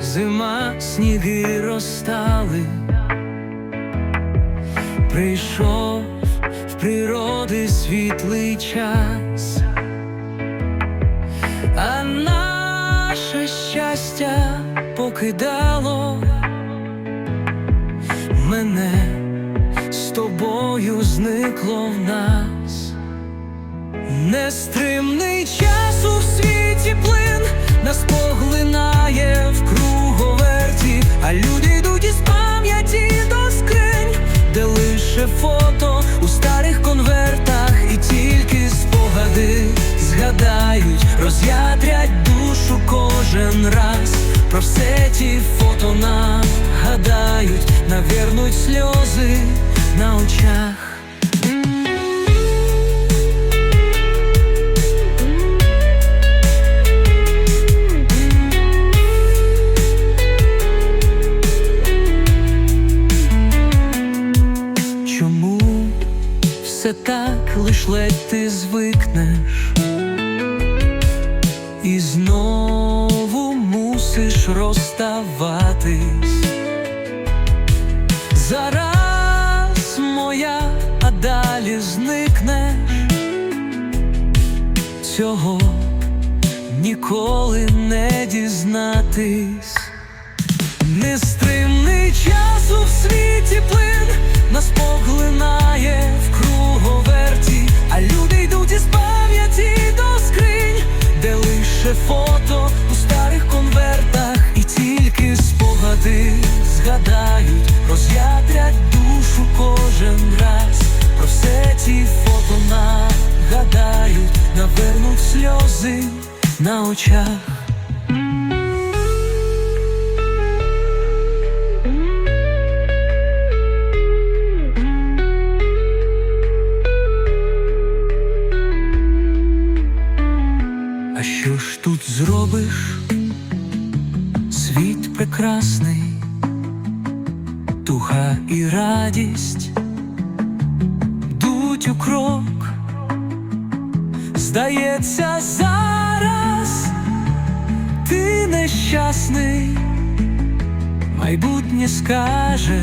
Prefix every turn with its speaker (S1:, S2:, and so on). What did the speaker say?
S1: зима, сніги розстали, прийшов в природи світлий час, а наше щастя покидало мене. З тобою зникло в нас. Нестримний час у світі плин нас поглинає все ті фото нагадають, навернуть сльози на очах. Чому все так лиш ледь ти звикнеш і знову мусиш розставатись? Зараз моя, а далі зникнеш цього ніколи не дізнатись. Нестримний час у світі плин нас поглинає в нагадають, навернуть сльози на очах. А що ж тут зробиш? Світ прекрасний, туга і радість дуть у крок, здається, зараз ти нещасний, майбутнє скаже